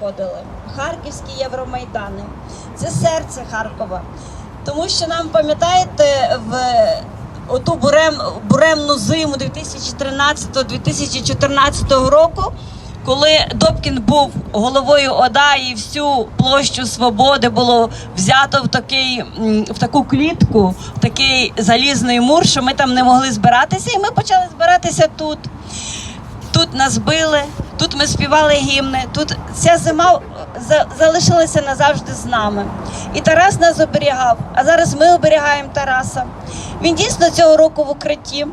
Ходили харківські євромайдани. Це серце Харкова. Тому що нам пам'ятаєте в оту бурем, буремну зиму 2013-2014 року, коли Добкін був головою ОДА і всю площу свободи було взято в такий в таку клітку, в такий залізний мур, що ми там не могли збиратися, і ми почали збиратися тут. Тут нас били, тут ми співали гімни. Тут ця зима е, за- залишилася назавжди з нами. І Тарас нас оберігав. А зараз ми оберігаємо Тараса. Він дійсно цього року в укритті.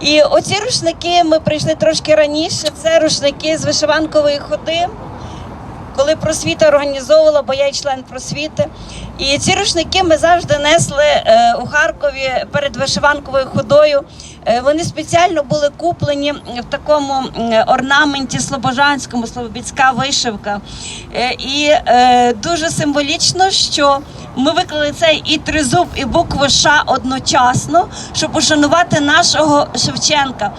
І оці рушники ми прийшли трошки раніше. Це рушники з вишиванкової ходи коли просвіта організовувала, бо я й член просвіти. І ці рушники ми завжди несли е, у Харкові перед вишиванковою ходою. Е, вони спеціально були куплені в такому орнаменті слобожанському, слобідська вишивка. Е, і е, дуже символічно, що ми виклали цей і тризуб, і букву Ш одночасно, щоб ушанувати нашого Шевченка.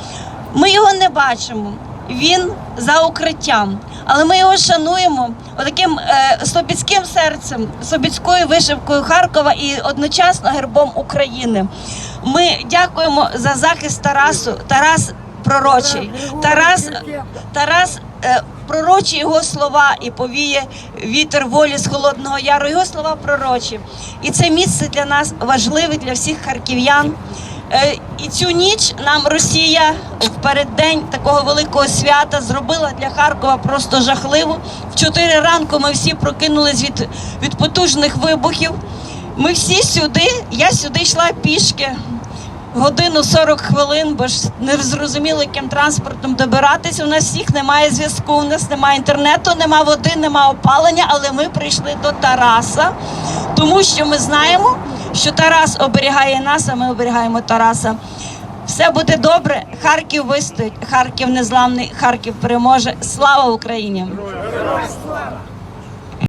Ми його не бачимо. Він за укриттям, але ми його шануємо отаким е, слобідським серцем, слобідською вишивкою Харкова і одночасно гербом України. Ми дякуємо за захист Тарасу. Тарас пророчий. Тарас, Тарас е, пророчі його слова і повіє вітер волі з холодного яру. Його слова пророчі. І це місце для нас важливе для всіх харків'ян. Е, І цю ніч нам Росія в переддень такого великого свята зробила для Харкова просто жахливо. В 4 ранку ми всі прокинулись від, від потужних вибухів. Ми всі сюди, я сюди йшла пішки годину 40 хвилин, бо ж не зрозуміло, яким транспортом добиратись. У нас всіх немає зв'язку, у нас немає інтернету, немає води, немає опалення, але ми прийшли до Тараса, тому що ми знаємо, що Тарас оберігає нас, а ми оберігаємо Тараса. Все буде добре. Харків вистоїть, Харків незламний, Харків переможе. Слава Україні! Героям слава!